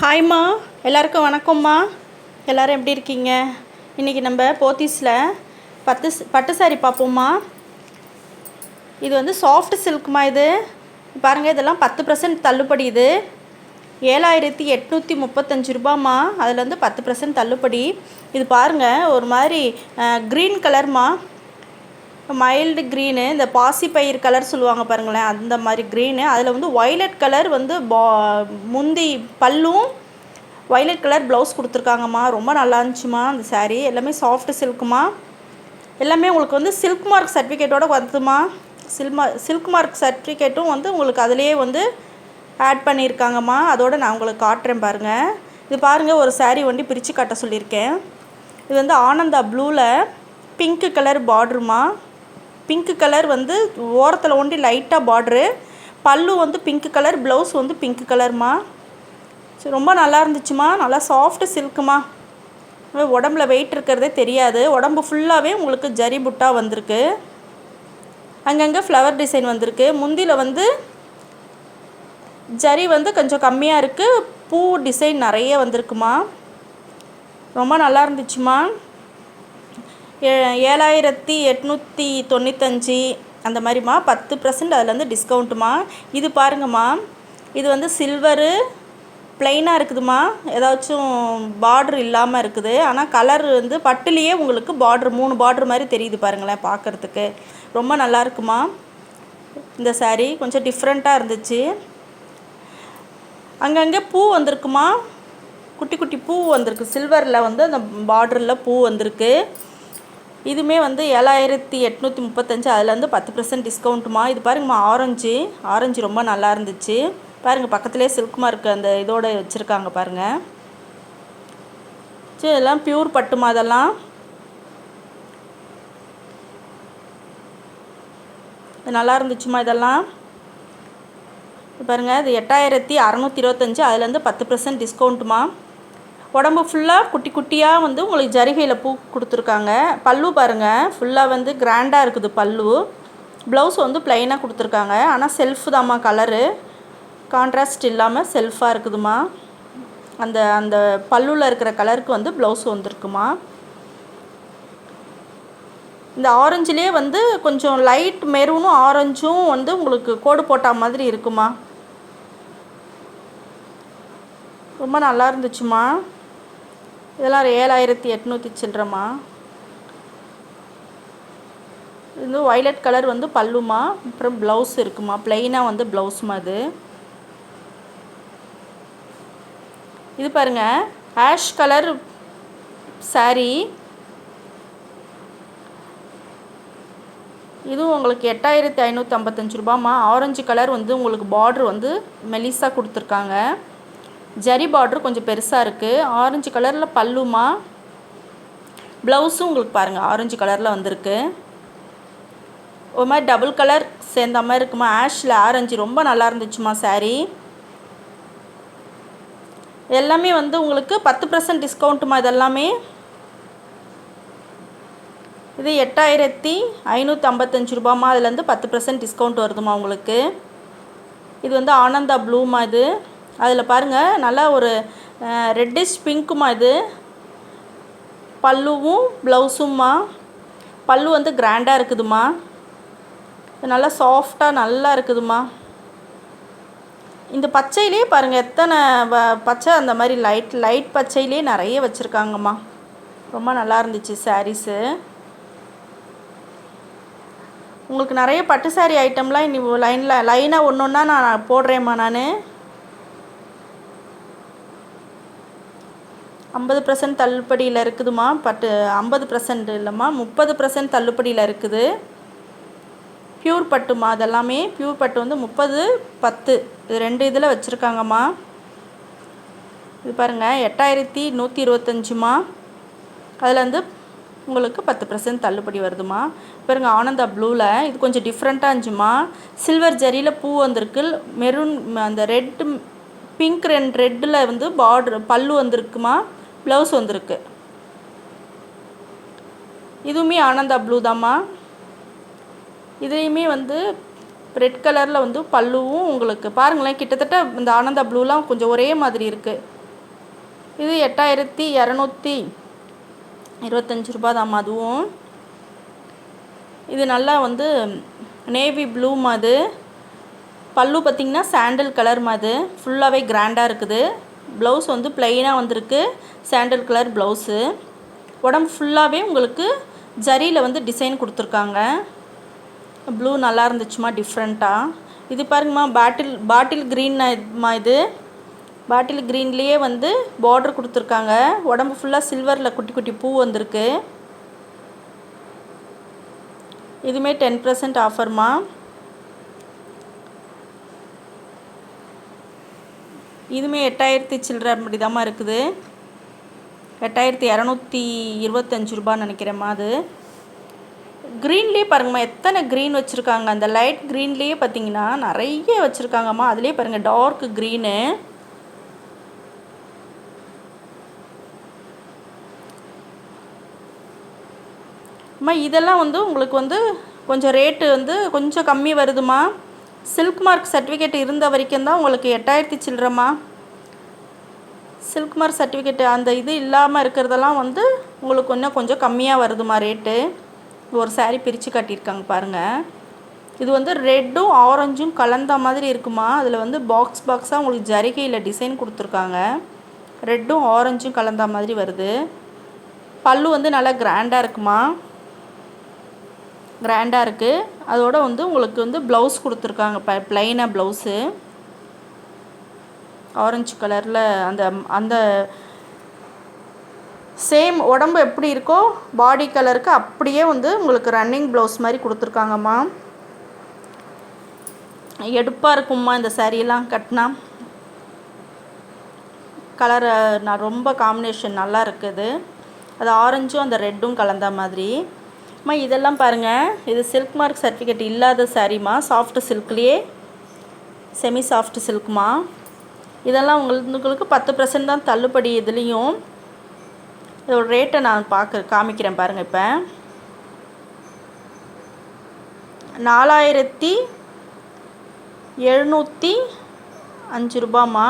ஹாய்மா எல்லாருக்கும் வணக்கம்மா எல்லோரும் எப்படி இருக்கீங்க? இன்றைக்கி நம்ம போத்தீஸில் பத்து பட்டு சாரி பார்ப்போம்மா இது வந்து சாஃப்ட் சில்க்மா இது. பாருங்கள் இதெல்லாம் பத்து பர்சன்ட் தள்ளுபடி இது. ஏழாயிரத்தி எட்நூற்றி முப்பத்தஞ்சு ரூபாம்மா அதில் வந்து பத்து பர்சன்ட் தள்ளுபடி. இது பாருங்கள் ஒரு மாதிரி க்ரீன் கலர்மா மைல்டு க்ரீனு இந்த பாசிப்பயிர் கலர் சொல்லுவாங்க பாருங்களேன் அந்த மாதிரி க்ரீனு அதில் வந்து ஒய்லட் கலர் வந்து பா முந்தி பல்லும் ஒய்லட் கலர் ப்ளவுஸ் கொடுத்துருக்காங்கம்மா. ரொம்ப நல்லா இருந்துச்சுமா அந்த சாரீ எல்லாமே சாஃப்ட் சில்க்குமா எல்லாமே உங்களுக்கு வந்து சில்க் மார்க் சர்டிஃபிகேட்டோட வருதுமா சில்மா சில்க் மார்க் சர்டிஃபிகேட்டும் வந்து உங்களுக்கு அதிலே வந்து ஆட் பண்ணியிருக்காங்கம்மா. அதோட நான் உங்களுக்கு காட்டுறேன் பாருங்கள் இது பாருங்கள் ஒரு சாரீ வண்டி பிரித்து காட்ட சொல்லியிருக்கேன். இது வந்து ஆனந்தா ப்ளூவில் பிங்க் கலர் பார்டருமா பிங்க் கலர் வந்து ஓரத்தில் ஒண்டி லைட்டாக பார்ட்ரு. பல்லு வந்து பிங்க் கலர் ப்ளவுஸ் வந்து பிங்க் கலர்மா. சரி ரொம்ப நல்லா இருந்துச்சுமா? நல்லா சாஃப்ட் சில்க்குமா? உடம்புல வெயிட் இருக்கிறதே தெரியாது. உடம்பு ஃபுல்லாகவே உங்களுக்கு ஜரி புட்டா வந்திருக்கு. அங்கங்கே ஃப்ளவர் டிசைன் வந்திருக்கு. முந்தியில் வந்து ஜரி வந்து கொஞ்சம் கம்மியாக இருக்குது பூ டிசைன் நிறைய வந்திருக்குமா? ரொம்ப நல்லா இருந்துச்சுமா? ஏ ஏழாயிரத்தி எட்நூற்றி தொண்ணூத்தஞ்சு. அந்த மாதிரிம்மா பத்து பர்சன்ட் அதில் வந்து டிஸ்கவுண்ட்டுமா இது பாருங்கம்மா. இது வந்து சில்வரு ப்ளைனாக இருக்குதுமா ஏதாச்சும் பார்ட்ரு இல்லாமல் இருக்குது. ஆனால் கலர் வந்து பட்டுலேயே உங்களுக்கு பார்ட்ரு மூணு பார்ட்ரு மாதிரி தெரியுது பாருங்களேன் பார்க்குறதுக்கு ரொம்ப நல்லா இருக்குமா இந்த சாரீ கொஞ்சம் டிஃப்ரெண்ட்டாக இருந்துச்சு. அங்கங்கே பூ வந்திருக்குமா குட்டி குட்டி பூ வந்திருக்கு. சில்வரில் வந்து அந்த பார்டரில் பூ வந்திருக்கு. இதுவுமே வந்து ஏழாயிரத்தி எட்நூற்றி முப்பத்தஞ்சு அதுலேருந்து பத்து பர்சன்ட் டிஸ்கவுண்ட்டுமா இது பாருங்கம்மா ஆரஞ்சு. ஆரஞ்சு ரொம்ப நல்லா இருந்துச்சு. பாருங்கள் பக்கத்துலேயே சில்க் மார்க் அந்த இதோட வச்சுருக்காங்க பாருங்கள் சரி இதெல்லாம் பியூர் பட்டுமா அதெல்லாம் நல்லா இருந்துச்சுமா இதெல்லாம்? பாருங்கள் இது எட்டாயிரத்தி அறநூற்றி இருபத்தஞ்சு அதுலேருந்து பத்து பர்சன்ட் டிஸ்கவுண்ட்டுமா உடம்பு ஃபுல்லாக குட்டி குட்டியாக வந்து உங்களுக்கு ஜரிகையில் பூ கொடுத்துருக்காங்க. பல்லு பாருங்கள் ஃபுல்லாக வந்து கிராண்டாக இருக்குது பல்லு. ப்ளவுஸ் வந்து ப்ளைனாக கொடுத்துருக்காங்க. ஆனால் செல்ஃப் தாம்மா கலரு கான்ட்ராஸ்ட் இல்லாமல் செல்ஃபாக இருக்குதுமா அந்த அந்த பல்லுவில் இருக்கிற கலருக்கு வந்து ப்ளவுஸ் வந்திருக்குமா இந்த ஆரஞ்சுலேயே வந்து கொஞ்சம் லைட் மெரூனும் ஆரஞ்சும் வந்து உங்களுக்கு கோடு போட்ட மாதிரி இருக்குமா ரொம்ப நல்லா இருந்துச்சுமா இதெல்லாம் ஒரு ஏழாயிரத்தி எட்நூற்றி சில்லறமா இது வந்து கலர் வந்து பல்லுமா? அப்புறம் ப்ளவுஸ் இருக்குமா? ப்ளைனாக வந்து ப்ளவுஸ்மா அது இது? பாருங்க. ஆஷ் கலர் சாரீ இதுவும் உங்களுக்கு எட்டாயிரத்தி ஐநூற்றி ஐம்பத்தஞ்சு ரூபாம்மா. ஆரஞ்சு கலர் வந்து உங்களுக்கு பார்ட்ரு வந்து மெலிசாக கொடுத்துருக்காங்க. ஜரி பார்டர் கொஞ்சம் பெருசாக இருக்குது ஆரஞ்சு கலரில் பல்லுமா? ப்ளவுஸும் உங்களுக்கு பாருங்கள் ஆரஞ்சு கலரில் வந்திருக்கு. ஒரு மாதிரி டபுள் கலர் சேர்ந்த மாதிரி இருக்குமா? ஆஷில் ஆரஞ்சு ரொம்ப நல்லா இருந்துச்சுமா saree? எல்லாமே வந்து உங்களுக்கு பத்து பர்சன்ட் டிஸ்கவுண்ட்டுமா இதெல்லாமே? இது எட்டாயிரத்தி ஐநூற்றி ஐம்பத்தஞ்சு ரூபாமா அதுலேருந்து பத்து பர்சன்ட் டிஸ்கவுண்ட் வருதுமா உங்களுக்கு. இது வந்து ஆனந்தா ப்ளூமா இது. அதில் பாருங்கள் நல்லா ஒரு ரெட்டிஷ் பிங்க்குமா இது. பல்லுவும் ப்ளவுஸும்மா பல்லு வந்து கிராண்டாக இருக்குதுமா நல்லா சாஃப்டாக நல்லா இருக்குதுமா இந்த பச்சையிலே பாருங்கள் எத்தனை வ- பச்சை அந்த மாதிரி லைட் லைட் பச்சையிலே நிறைய வச்சுருக்காங்கம்மா. ரொம்ப நல்லா இருந்துச்சு சாரீஸு உங்களுக்கு நிறைய பட்டு saree ஐட்டம்லாம் இனி லைனில் லைனாக ஒன்று ஒன்றா நான் போடுறேம்மா நான். ஐம்பது பர்சன்ட் தள்ளுபடியில் இருக்குதுமா பட்டு ஐம்பது பர்சன்ட் இல்லைம்மா. முப்பது பர்சன்ட் தள்ளுபடியில் இருக்குது. பியூர் பட்டுமா அதெல்லாமே பியூர் பட்டு வந்து முப்பது பத்து. இது ரெண்டு இதில் வச்சுருக்காங்கம்மா. இது பாருங்கள் எட்டாயிரத்தி நூற்றி இருபத்தஞ்சுமா அதில் வந்து உங்களுக்கு பத்து பர்சன்ட் தள்ளுபடி வருதுமா பாருங்க ஆனந்தா ப்ளூவில் இது கொஞ்சம் டிஃப்ரெண்ட்டாக இருந்துச்சுமா சில்வர் ஜரியில் பூ வந்திருக்கு. மெரூன் அந்த ரெட்டு பிங்க் ரெண்டு ரெட்டில் வந்து பார்டர் பல்லு வந்திருக்குமா ப்ளவுஸ் வந்திருக்கு. இதுவுமே ஆனந்தா ப்ளூ தாம்மா. இதுலேயுமே வந்து ரெட் கலரில் வந்து பல்லுவும் உங்களுக்கு பாருங்களேன் கிட்டத்தட்ட இந்த ஆனந்தா ப்ளூலாம் கொஞ்சம் ஒரே மாதிரி இருக்குது இது எட்டாயிரத்தி இரநூத்தி இருபத்தஞ்சி ரூபா தாம்மா அதுவும். இது நல்லா வந்து நேவி ப்ளூ அது. பல்லு பார்த்திங்கன்னா சாண்டல் கலர் மாது ஃபுல்லாகவே கிராண்டாக இருக்குது. ப்ளவுஸ் வந்து ப்ளைனாக வந்திருக்கு. சாண்டல் கலர் ப்ளவுஸு உடம்பு ஃபுல்லாகவே உங்களுக்கு ஜரியில் வந்து டிசைன் கொடுத்துருக்காங்க. ப்ளூ நல்லா இருந்துச்சுமா டிஃப்ரெண்ட்டாக இது பாருங்கம்மா பாட்டில் பாட்டில் க்ரீன்மா இது. பாட்டில் க்ரீன்லேயே வந்து பார்டர் கொடுத்துருக்காங்க. உடம்பு ஃபுல்லாக சில்வரில் குட்டி குட்டி பூ வந்திருக்கு. இதுவுமே டென் பர்சன்ட் ஆஃபர்மா இதுவுமே எட்டாயிரத்தி சில்லற அப்படிதாம்மா இருக்குது. எட்டாயிரத்தி இரநூத்தி இருபத்தஞ்சி ரூபான்னு நினைக்கிறேம்மா அது. க்ரீன்லேயே பாருங்கம்மா எத்தனை க்ரீன் வச்சுருக்காங்க? அந்த லைட் க்ரீன்லேயே பார்த்தீங்கன்னா நிறைய வச்சுருக்காங்கம்மா. அதுலேயே பாருங்கள் டார்க் க்ரீனு அம்மா இதெல்லாம் வந்து உங்களுக்கு வந்து கொஞ்சம் ரேட்டு வந்து கொஞ்சம் கம்மி வருதுமா சில்க் மார்க் சர்டிஃபிகேட் இருந்த வரைக்கும் தான் உங்களுக்கு எட்டாயிரத்தி சில்லறமா சில்க் மார்க் சர்டிஃபிகேட் அந்த இது இல்லாமல் இருக்கிறதெல்லாம் வந்து உங்களுக்கு இன்னும் கொஞ்சம் கம்மியாக வருதுமா ரேட்டு ஒரு சாரீ பிரித்து கட்டியிருக்காங்க பாருங்கள் இது வந்து ரெட்டும் ஆரஞ்சும் கலந்த மாதிரி இருக்குமா? அதில் வந்து பாக்ஸ் பாக்ஸாக உங்களுக்கு ஜரிகையில் டிசைன் கொடுத்துருக்காங்க. ரெட்டும் ஆரஞ்சும் கலந்த மாதிரி வருது. பல்லு வந்து நல்லா கிராண்டாக இருக்குமா? கிராண்டாக இருக்குது அதோட வந்து உங்களுக்கு வந்து ப்ளவுஸ் கொடுத்துருக்காங்க. ப ப்ளைனாக ப்ளவுஸு ஆரஞ்சு கலரில் அந்த அந்த சேம் உடம்பு எப்படி இருக்கோ பாடி கலருக்கு அப்படியே வந்து உங்களுக்கு ரன்னிங் ப்ளவுஸ் மாதிரி கொடுத்துருக்காங்கம்மா. எடுப்பாக இருக்கும்மா இந்த சாரியெல்லாம் கட்டினா. கலர் நான் ரொம்ப காம்பினேஷன் நல்லா இருக்குது. அது ஆரஞ்சும் அந்த ரெட்டும் கலந்த மாதிரி. அம்மா இதெல்லாம் பாருங்கள் இது சில்க் மார்க் சர்டிஃபிகேட் இல்லாத சாரீம்மா. சாஃப்ட் சில்க்லேயே செமி சாஃப்ட் சில்க்மா இதெல்லாம் உங்களுக்கு உங்களுக்கு பத்து பர்சன்ட் தான் தள்ளுபடி இதுலேயும். இதோட ரேட்டை நான் பார்க்க காமிக்கிறேன் பாருங்கள் இப்போ. நாலாயிரத்தி எழுநூற்றி அஞ்சு ரூபாம்மா.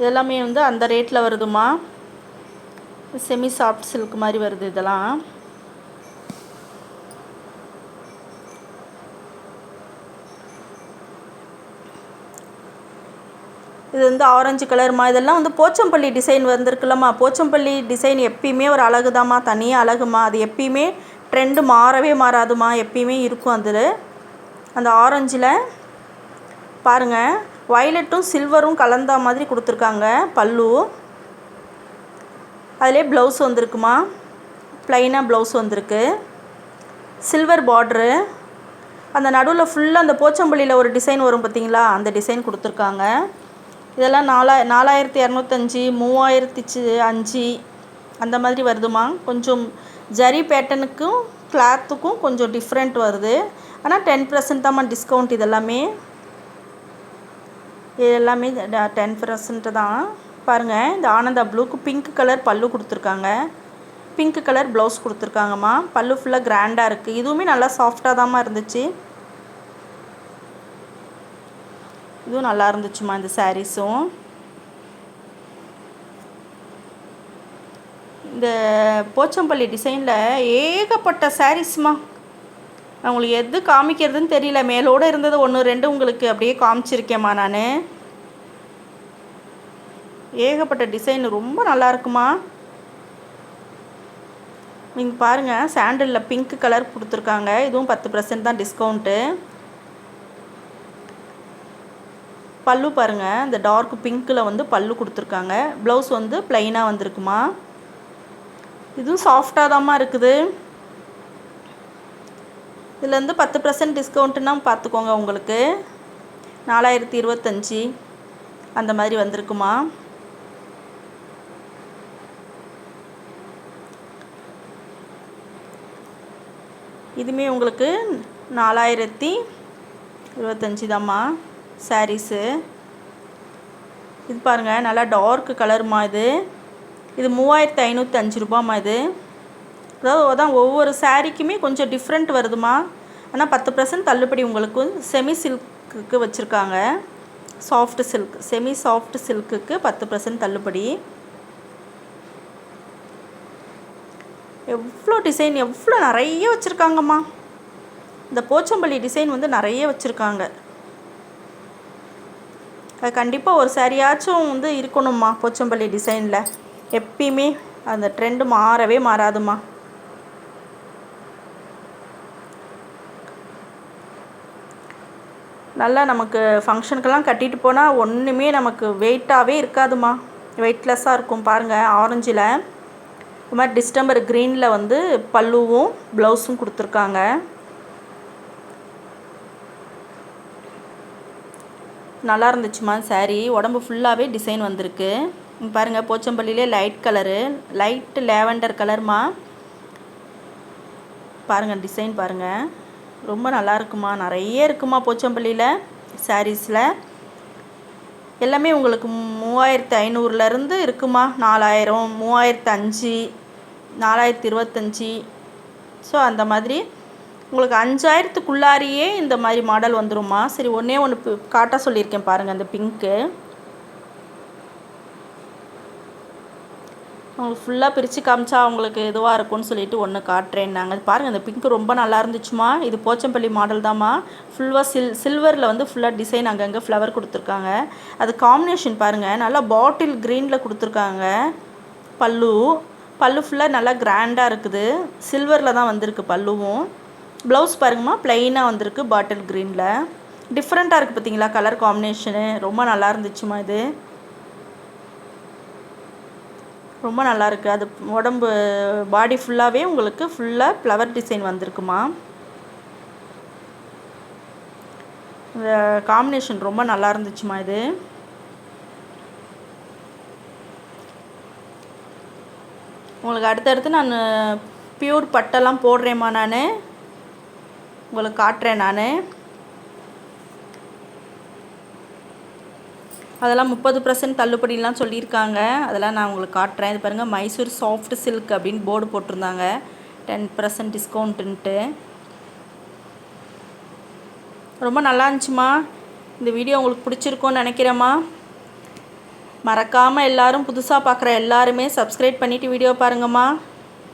இதெல்லாமே வந்து அந்த ரேட்டில் வருதுமா செமி சாஃப்ட் சில்க் மாதிரி வருது இதெல்லாம். இது வந்து ஆரஞ்சு கலர்மா இதெல்லாம் வந்து போச்சம்பள்ளி டிசைன் வந்திருக்குல்லம்மா. போச்சம்பள்ளி டிசைன் எப்பயுமே ஒரு அழகு தாம்மா தனியாக அழகுமா. அது எப்பயுமே ட்ரெண்டு மாறவே மாறாதுமா எப்பயுமே இருக்கும் அதில். அந்த ஆரஞ்சில் பாருங்கள் வயலட்டும் சில்வரும் கலந்த மாதிரி கொடுத்துருக்காங்க பல்லு. அதிலே ப்ளவுஸ் வந்திருக்குமா? ப்ளைனாக ப்ளவுஸ் வந்திருக்கு. சில்வர் பார்ட்ரு அந்த நடுவில் ஃபுல்லாக அந்த போச்சம்பள்ளியில் ஒரு டிசைன் வரும் பார்த்தீங்களா? அந்த டிசைன் கொடுத்துருக்காங்க. இதெல்லாம் நாலா நாலாயிரத்தி இரநூத்தஞ்சி மூவாயிரத்தி சி அஞ்சு அந்த மாதிரி வருதுமா? கொஞ்சம் ஜரி பேட்டனுக்கும் கிளாத்துக்கும் கொஞ்சம் டிஃப்ரெண்ட் வருது. ஆனால் டென் பர்சன்ட் தான்மா டிஸ்கவுண்ட் இதெல்லாமே. இது எல்லாமே டென் பர்சன்ட்டு தான். பாருங்கள் இந்த ஆனந்தா ப்ளூக்கு பிங்க் கலர் பல்லு கொடுத்துருக்காங்க. பிங்க் கலர் ப்ளவுஸ் கொடுத்துருக்காங்கம்மா. பல்லு ஃபுல்லாக கிராண்டாக இருக்குது இதுவுமே நல்லா சாஃப்டாக தாம்மா இருந்துச்சு. இதுவும் நல்லா இருந்துச்சுமா இந்த சாரீஸும் இந்த போச்சம்பள்ளி டிசைனில் ஏகப்பட்ட சாரீஸ்மா நான் உங்களுக்கு எது காமிக்கிறதுன்னு தெரியல. மேலோடு இருந்தது ஒன்று ரெண்டு உங்களுக்கு அப்படியே காமிச்சிருக்கேம்மா நான். ஏகப்பட்ட டிசைன் ரொம்ப நல்லா இருக்குமா நீங்கள் பாருங்கள் சாண்டலில் பிங்க் கலர் கொடுத்துருக்காங்க. இதுவும் பத்து பர்சன்ட் தான் டிஸ்கவுண்ட்டு பல்லு பாருங்கள் இந்த டார்க் பிங்க்கில் வந்து பல்லு கொடுத்துருக்காங்க. ப்ளவுஸ் வந்து ப்ளைனாக வந்திருக்குமா? இதுவும் சாஃப்டாக தாம்மா இருக்குது. இதில் வந்து பத்து பர்சன்ட் டிஸ்கவுண்ட்டுன்னா பார்த்துக்கோங்க உங்களுக்கு. நாலாயிரத்தி இருபத்தஞ்சி. அந்த மாதிரி வந்திருக்குமா? இதுவுமே உங்களுக்கு நாலாயிரத்தி இருபத்தஞ்சி தாம்மா சாரீஸு இது பாருங்கள் நல்லா டார்க் கலருமா இது. இது மூவாயிரத்து ஐநூற்றி அஞ்சு ரூபாம்மா இது. அதாவது அதான் ஒவ்வொரு சாரீக்குமே கொஞ்சம் டிஃப்ரெண்ட் வருதுமா ஆனால் பத்து பர்சன்ட் தள்ளுபடி உங்களுக்கு செமி சில்க்குக்கு வச்சுருக்காங்க. சாஃப்ட் சில்க் செமி சாஃப்ட் சில்க்குக்கு பத்து பர்சன்ட் தள்ளுபடி. எவ்வளோ டிசைன் எவ்வளோ நிறைய வச்சுருக்காங்கம்மா. இந்த போச்சம்பள்ளி டிசைன் வந்து நிறைய வச்சுருக்காங்க. அது கண்டிப்பாக ஒரு சாரியாச்சும் வந்து இருக்கணும்மா போச்சம்பள்ளி டிசைனில். எப்பயுமே அந்த ட்ரெண்டு மாறவே மாறாதும்மா. நல்லா நமக்கு ஃபங்க்ஷனுக்கெல்லாம் கட்டிட்டு போனால் ஒன்றுமே நமக்கு வெயிட்டாகவே இருக்காதுமா வெயிட்லெஸ்ஸாக இருக்கும் பாருங்கள் ஆரஞ்சில் இது மாதிரி டிஸ்டம்பர் க்ரீனில் வந்து பல்லுவும் ப்ளவுஸும் கொடுத்துருக்காங்க. நல்லா இருந்துச்சுமா saree? உடம்பு ஃபுல்லாகவே டிசைன் வந்திருக்கு. பாருங்கள் போச்சம்பள்ளியிலே லைட் கலரு லைட்டு லேவண்டர் கலர்மா பாருங்கள் டிசைன் பாருங்கள் ரொம்ப நல்லா இருக்குமா? நிறைய இருக்குமா போச்சம்பள்ளியில் சாரீஸில் எல்லாமே உங்களுக்கு மூவாயிரத்து ஐநூறுலேருந்து இருக்குமா? நாலாயிரம் மூவாயிரத்து அஞ்சு. நாலாயிரத்தி இருபத்தஞ்சி. ஸோ அந்த மாதிரி உங்களுக்கு அஞ்சாயிரத்துக்குள்ளாரியே இந்த மாதிரி மாடல் வந்துருமா சரி ஒன்றே ஒன்று காட்ட சொல்லியிருக்கேன் பாருங்கள் அந்த பிங்க்கு உங்களுக்கு ஃபுல்லாக பிரித்து காமிச்சா அவங்களுக்கு இதுவாக இருக்கும்னு சொல்லிட்டு ஒன்று காட்டுறேன் நாங்கள் பாருங்கள் இந்த பிங்க் ரொம்ப நல்லா இருந்துச்சுமா? இது போச்சம்பள்ளி மாடல் தாம்மா. ஃபுல்லாக சில் சில்வரில் வந்து ஃபுல்லாக டிசைன் அங்கங்கே ஃப்ளவர் கொடுத்துருக்காங்க. அது காம்பினேஷன் பாருங்கள் நல்லா பாட்டில் க்ரீனில் கொடுத்துருக்காங்க. பல்லு. பல்லு ஃபுல்லாக நல்லா கிராண்டாக இருக்குது. சில்வரில் தான் வந்திருக்கு பல்லுவும். ப்ளவுஸ் பாருங்கம்மா ப்ளைனாக வந்திருக்கு பாட்டில் க்ரீனில் டிஃப்ரெண்ட்டாக இருக்குது பார்த்தீங்களா கலர் காம்பினேஷனு ரொம்ப நல்லா இருந்துச்சுமா இது. ரொம்ப நல்லா இருக்குது அது உடம்பு பாடி ஃபுல்லாகவே உங்களுக்கு ஃபுல்லாக ஃப்ளவர் டிசைன் வந்திருக்குமா காம்பினேஷன் ரொம்ப நல்லா இருந்துச்சுமா இது. உங்களுக்கு அடுத்தடுத்து நான் பியூர் பட்டெல்லாம் போடுறேம்மா நான். உங்களுக்கு காட்டுறேன் நான். அதெல்லாம் முப்பது பர்சன்ட் தள்ளுபடிலாம் சொல்லியிருக்காங்க. அதெல்லாம் நான் உங்களுக்கு காட்டுறேன். இது பாருங்கள் மைசூர் சாஃப்ட் சில்க் அப்படின்னு போர்டு போட்டிருந்தாங்க. டென் பர்சன்ட் டிஸ்கவுண்ட்டுன்ட்டு ரொம்ப நல்லா இருந்துச்சுமா இந்த வீடியோ உங்களுக்கு பிடிச்சிருக்கோன்னு நினைக்கிறேம்மா. மறக்காமல் எல்லாரும் புதுசாக பார்க்குற எல்லாருமே சப்ஸ்கிரைப் பண்ணிவிட்டு வீடியோ பாருங்கம்மா.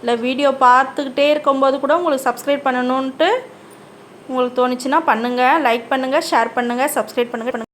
இல்லை வீடியோ பார்த்துக்கிட்டே இருக்கும்போது கூட உங்களுக்கு சப்ஸ்கிரைப் பண்ணணுன்ட்டு உங்களுக்கு தோணுச்சுன்னா பண்ணுங்கள் லைக் பண்ணுங்கள் ஷேர் பண்ணுங்கள் சப்ஸ்கிரைப் பண்ணுங்கள்